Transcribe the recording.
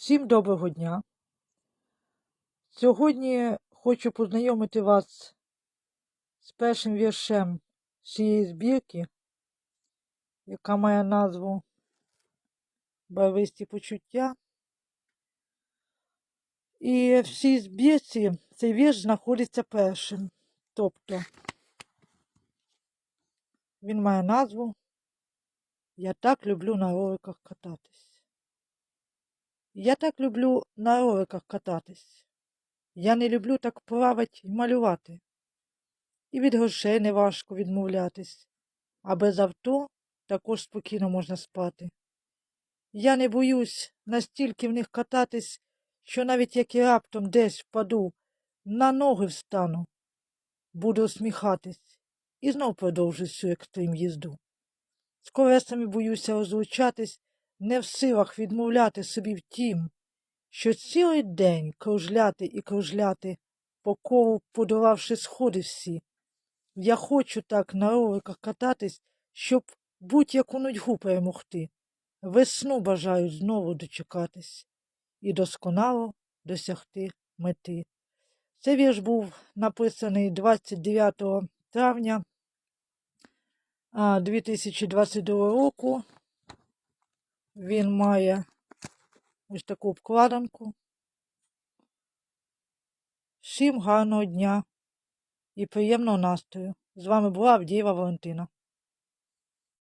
Всім доброго дня. Сьогодні хочу познайомити вас з першим віршем цієї збірки, яка має назву Барвисті почуття. І в цій збірці цей вірш знаходиться першим. Тобто він має назву Я так люблю на роликах кататись. Я так люблю на роликах кататись. Я не люблю так плавать і малювати. І від грошей не важко відмовлятись, а без авто також спокійно можна спати. Я не боюсь настільки в них кататись, що навіть як і раптом десь впаду, на ноги встану, буду усміхатись і знов продовжу всю екстрим їзду. З колесами боюся розлучатись, не в силах відмовляти собі в тім, що цілий день кружляти і кружляти, по колу подолавши сходи всі. Я хочу так на роликах кататись, щоб будь-яку нудьгу перемогти. Весну бажаю знову дочекатись і досконало досягти мети. Цей вірш був написаний 29 травня 2022 року. Він має ось таку обкладинку. Всім гарного дня і приємного настрою. З вами була Авдієва Валентина.